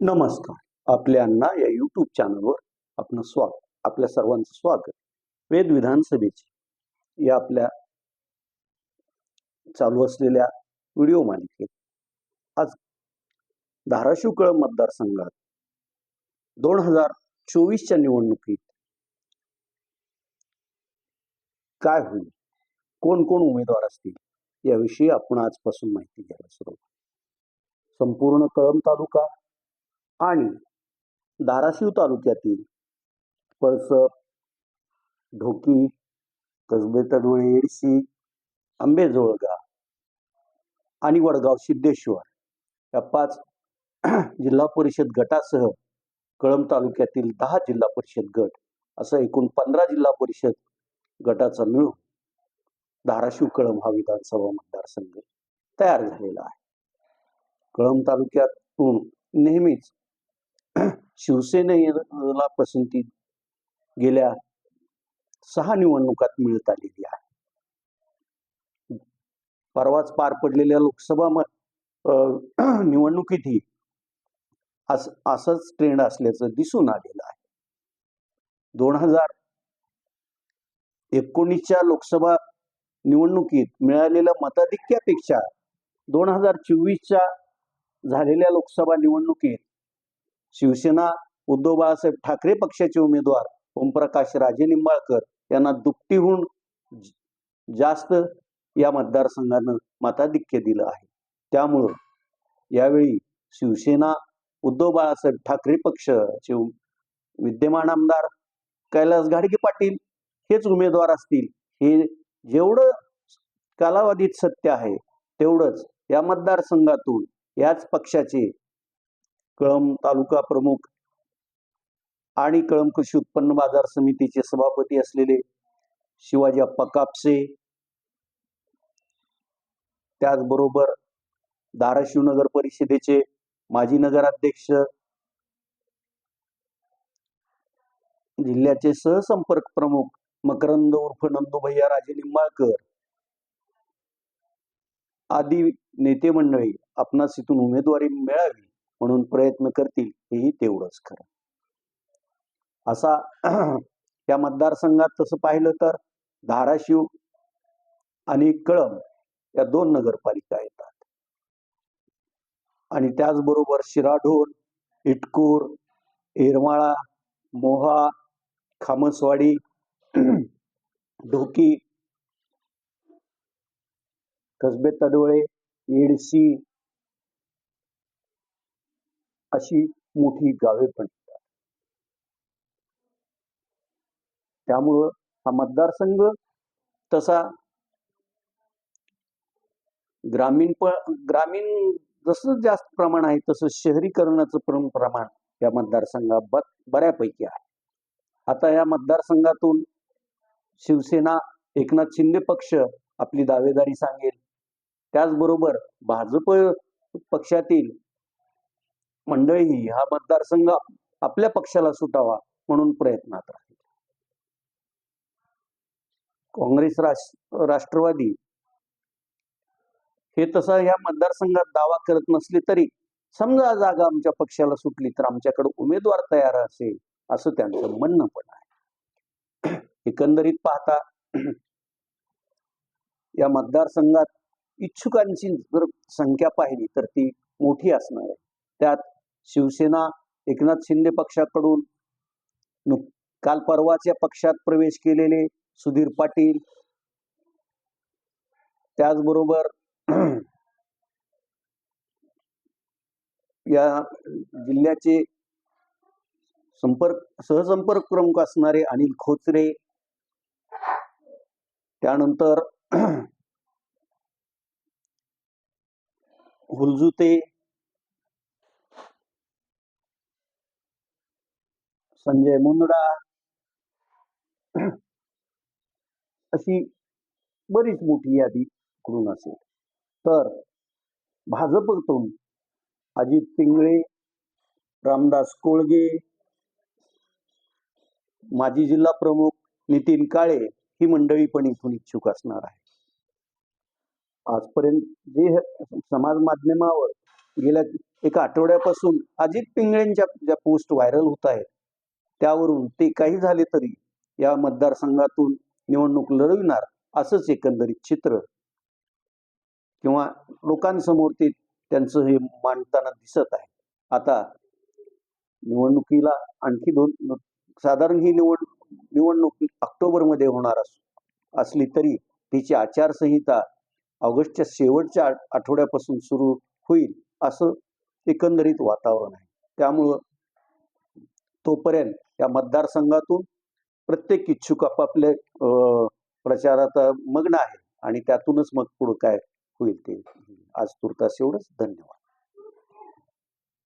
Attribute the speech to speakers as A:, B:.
A: नमस्कार. आपल्यांना या युट्यूब चॅनलवर आपलं स्वागत आपल्या सर्वांचं स्वागत. वेद विधानसभेची या आपल्या चालू असलेल्या व्हिडिओ मालिकेत आज धाराशिव कळंब मतदारसंघात दोन हजार चोवीसच्या निवडणुकीत काय होईल? कोण कोण उमेदवार असतील? याविषयी आपण आजपासून माहिती घ्यायला सुरुवात. संपूर्ण कळंब तालुका आणि धाराशिव तालुक्यातील पळसप ढोकी कसबे तडवळे येडशी आंबेजोळगा आणि वडगाव सिद्धेश्वर या पाच जिल्हा परिषद गटासह कळंब तालुक्यातील दहा जिल्हा परिषद गट असं एकूण पंधरा जिल्हा परिषद गटाचा मिळून धाराशिव कळंब हा विधानसभा मतदारसंघ तयार झालेला आहे. कळंब तालुक्यातून नेहमीच शिवसेनेला पसंती गेल्या सहा निवडणुकात मिळत आलेली आहे. परवाच पार पडलेल्या लोकसभा निवडणुकीतही अस असंच ट्रेंड असल्याचं दिसून आलेलं आहे. दोन हजार एकोणीसच्या लोकसभा निवडणुकीत मिळालेल्या मताधिक्यापेक्षा दोन हजार चोवीसच्या झालेल्या लोकसभा निवडणुकीत शिवसेना उद्धव बाळासाहेब ठाकरे पक्षाचे उमेदवार ओमप्रकाश राजे निंबाळकर यांना दुपटीहून जास्त या मतदारसंघानं मताधिक्य दिलं आहे. त्यामुळं यावेळी शिवसेना उद्धव बाळासाहेब ठाकरे पक्षाचे विद्यमान आमदार कैलास घाडगे पाटील हेच उमेदवार असतील. हे जेवढं कालावधीत सत्य आहे तेवढंच या मतदारसंघातून याच पक्षाचे कळंब तालुका प्रमुख आणि कळंब कृषी उत्पन्न बाजार समितीचे सभापती असलेले शिवाजी अप्पा कापसे. त्याचबरोबर धाराशिव नगर परिषदेचे माजी नगराध्यक्ष जिल्ह्याचे सहसंपर्क प्रमुख मकरंद उर्फ नंदुभैया राजे निंबाळकर. आदी नेते मंडळी आपणास इथून उमेदवारी मिळावी. म्हणून प्रयत्न करतील हेही तेवढंच खरं. असा या मतदारसंघात तसं पाहिलं तर धाराशिव आणि कळंब या दोन नगरपालिका येतात. आणि त्याचबरोबर शिराढोण इटकूर येरमाळा मोहा खामसवाडी ढोकी कसबे तडवळे येडशी अशी मोठी गावे पण त्यामुळं हा मतदारसंघ तसा ग्रामीण प ग्रामीण जसं जास्त प्रमाण आहे तसं शहरीकरणाचं प्रमाण या मतदारसंघात ब- बऱ्यापैकी आहे. आता या मतदारसंघातून शिवसेना एकनाथ शिंदे पक्ष आपली दावेदारी सांगेल. त्याचबरोबर भाजप पक्षातील मंडळी हा मतदारसंघ आपल्या पक्षाला सुटावा म्हणून प्रयत्नात राहील. काँग्रेस राष्ट्र राष्ट्रवादी हे तसा या मतदारसंघात दावा करत नसले तरी समजा जागा आमच्या पक्षाला सुटली तर आमच्याकडे उमेदवार तयार असेल असं त्यांचं म्हणणं पण आहे. एकंदरीत पाहता या मतदारसंघात इच्छुकांची जर संख्या पाहिली तर ती मोठी असणार आहे. त्यात शिवसेना एकनाथ शिंदे पक्षाकडून नु काल परवाच्या पक्षात प्रवेश केलेले सुधीर पाटील. त्याचबरोबर या जिल्ह्याचे संपर्क सहसंपर्क प्रमुख असणारे अनिल खोचरे त्यानंतर हुलजुते. संजय मुंदडा. अशी बरीच मोठी यादी करून असेल. तर भाजपतून अजित पिंगळे रामदास कोळगे माजी जिल्हा प्रमुख नितीन काळे ही मंडळी पण इथून इच्छुक असणार आहे आजपर्यंत जे समाज माध्यमावर गेल्या एका आठवड्यापासून अजित पिंगळेंच्या ज्या पोस्ट व्हायरल होत आहेत त्यावरून ते काही झाले तरी या मतदारसंघातून निवडणूक लढविणार असंच एकंदरीत चित्र. किंवा लोकांसमोर ते त्यांचं हे मांडताना दिसत आहे. आता निवडणुकीला आणखी दोन साधारण ही निवड निवडणूक ऑक्टोबरमध्ये होणार अस असली तरी तिची आचारसंहिता ऑगस्टच्या शेवटच्या आठवड्यापासून सुरू होईल असं एकंदरीत वातावरण आहे. त्यामुळं तोपर्यंत या मतदारसंघातून प्रत्येक इच्छुक आपापले प्रचारात मग्न आहे आणि त्यातूनच मग पुढं काय होईल ते आज तुर्तास एवढंच. धन्यवाद.